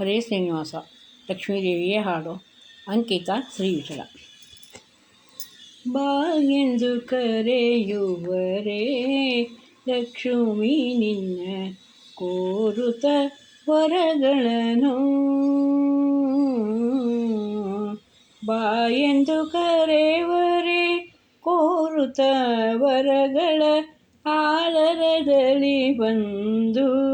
ಹರೇ ಶ್ರೀನಿವಾಸ, ಲಕ್ಷ್ಮೀದೇವಿಯೇ ಹಾಡು. ಅಂಕಿತ ಶ್ರೀವಿಠಲ ಬಾ ಎಂದು ಕರೆಯುವರೇ, ಲಕ್ಷ್ಮೀ ನಿನ್ನ ಕೋರುತ ವರಗಳನ್ನು. ಬಾ ಎಂದು ಕರೆವರೇ ಕೋರುತ ವರಗಳ ಆಲರದಲ್ಲಿ ಬಂದು.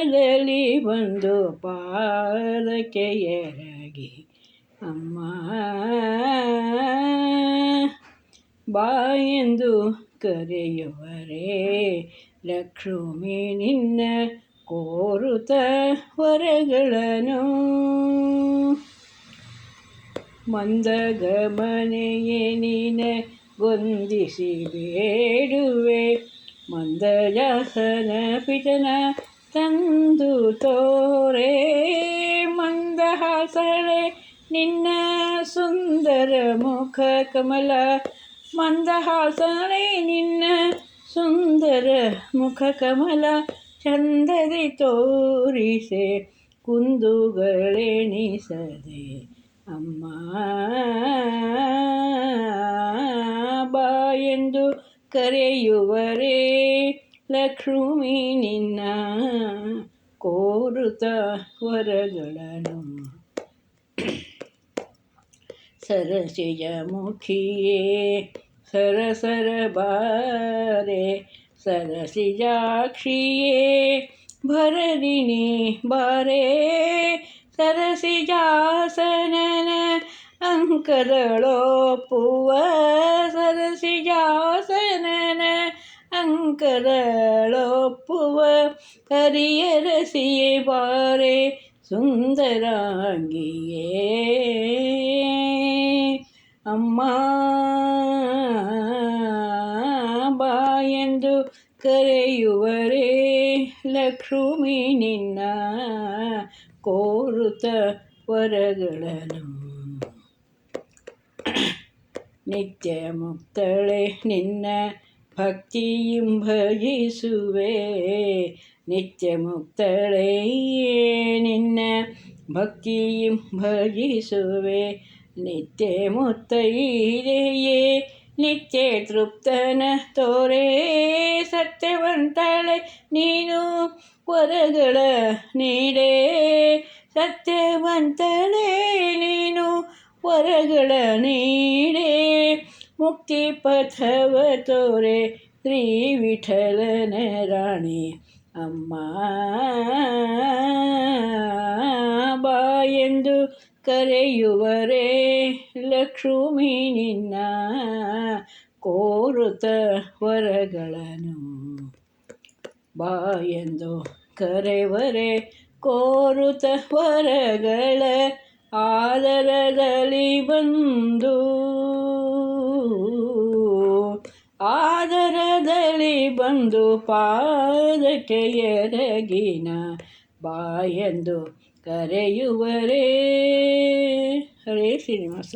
ಆದರದಲ್ಲಿ ಬಂದು ಪಾದಕ್ಕೆ ಎರಗಿ, ಅಮ್ಮ, ಬಾ ಎಂದು ಕರೆಯುವರೇ, ಲಕ್ಷ್ಮಿ ನಿನ್ನ ಕೋರುತ ವರಗಳನ್ನು. ಮಂದಗಮನೆಯೇ ನೀನ ಗೊಂದಿಸಿ ಬೇಡುವೆ ಮಂದಜಾಸನ ಪಿತನ ತಂದು ತೋರೆ ಮಂದಹಾಸಳೆ ನಿನ್ನ ಸುಂದರ ಮುಖ ಕಮಲ ಮಂದಹಾಸಳೆ ನಿನ್ನ ಸುಂದರ ಮುಖ ಕಮಲ ಚಂದದಿ ತೋರಿಸೆ ಕುಂದುಗಳೆಣಿಸದೆ ಅಮ್ಮ ಬಾ ಎಂದು ಕರೆಯುವರೇ ಲಕ್ಷ್ಮೀ ನಿನ್ನ ಕೋರುತ ವರಗಳನ್ನು ಸರಸಿಯ ಮುಖಿಯೇ ಸರಸರ ಬಾರೆ ಸರಸಿಜಾಕ್ಷಿಯೇ ಭರದಿನಿ ಬಾರೆ ಸರಸಿಜಾಸನನ ಅಂಕದಳೊಪ್ಪುವ ಸರಸಿಜಾಸನನ ಅಂಕದಳೊಪ್ಪುವ ಕರಿಯರಸಿಯೇ ಬಾರೆ ಸುಂದರಾಂಗಿಯೇ ಅಮ್ಮ ಬಾ ಎಂದು ಕರೆಯುವರೇ ಲಕ್ಷ್ಮಿ ನಿನ್ನ ಕೋರುತ ವರಗಳನ್ನು ನಿತ್ಯ ಮುಕ್ತಳೆ ನಿನ್ನ ಭಕ್ತಿಯಂ ಭಜಿಸುವೆ ನಿತ್ಯ ಮುಕ್ತಳೆಯೇ ನಿನ್ನ ಭಕ್ತಿಯಂ ಭಜಿಸುವೆ ನಿತ್ಯ ಮುತ್ತೈದೆಯೇ ನಿತ್ಯ ತೃಪ್ತನ ತೋರೆ ಸತ್ಯವಂತಳೆ ನೀನು ವರಗಳ ನೀಡೇ ಸತ್ಯವಂತಳೆ ನೀನು ವರಗಳ ನೀಡೇ ಮುಕ್ತಿ ಪಥವ ತೋರೆ ಶ್ರೀ ವಿಠಲನ ರಾಣಿ ಅಮ್ಮ ಬಾ ಎಂದು ಕರೆಯುವರೇ, ಲಕ್ಷ್ಮೀ ನಿನ್ನ ಕೋರುತ ವರಗಳನ್ನು. ಬಾ ಎಂದು ಕರೆವರೆ ಕೋರುತ ವರಗಳ ಆದರದಲ್ಲಿ ಬಂದು ಆದರದಲ್ಲಿ ಬಂದು ಪಾದಕ್ಕೆ ಎರಗಿನ ಬಾ ಎಂದು ಕರೆಯುವರೇ. ಹರೇ ಶ್ರೀನಿವಾಸ.